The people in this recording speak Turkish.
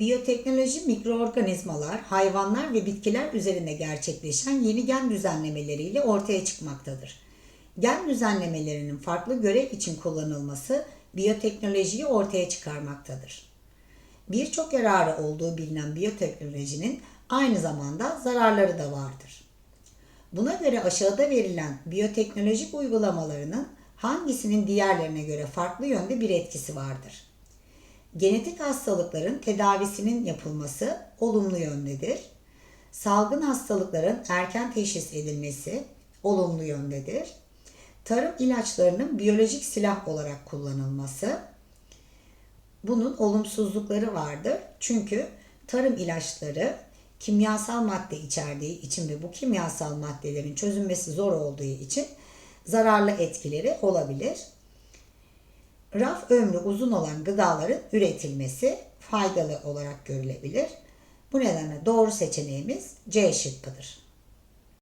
Biyoteknoloji mikroorganizmalar, hayvanlar ve bitkiler üzerinde gerçekleşen yeni gen düzenlemeleriyle ortaya çıkmaktadır. Gen düzenlemelerinin farklı görev için kullanılması biyoteknolojiyi ortaya çıkarmaktadır. Birçok yararı olduğu bilinen biyoteknolojinin aynı zamanda zararları da vardır. Buna göre aşağıda verilen biyoteknolojik uygulamalarının hangisinin diğerlerine göre farklı yönde bir etkisi vardır? Genetik hastalıkların tedavisinin yapılması olumlu yöndedir. Salgın hastalıkların erken teşhis edilmesi olumlu yöndedir. Tarım ilaçlarının biyolojik silah olarak kullanılması bunun olumsuzlukları vardır. Çünkü tarım ilaçları kimyasal madde içerdiği için ve bu kimyasal maddelerin çözülmesi zor olduğu için zararlı etkileri olabilir. Raf ömrü uzun olan gıdaların üretilmesi faydalı olarak görülebilir. Bu nedenle doğru seçeneğimiz C şıkkıdır.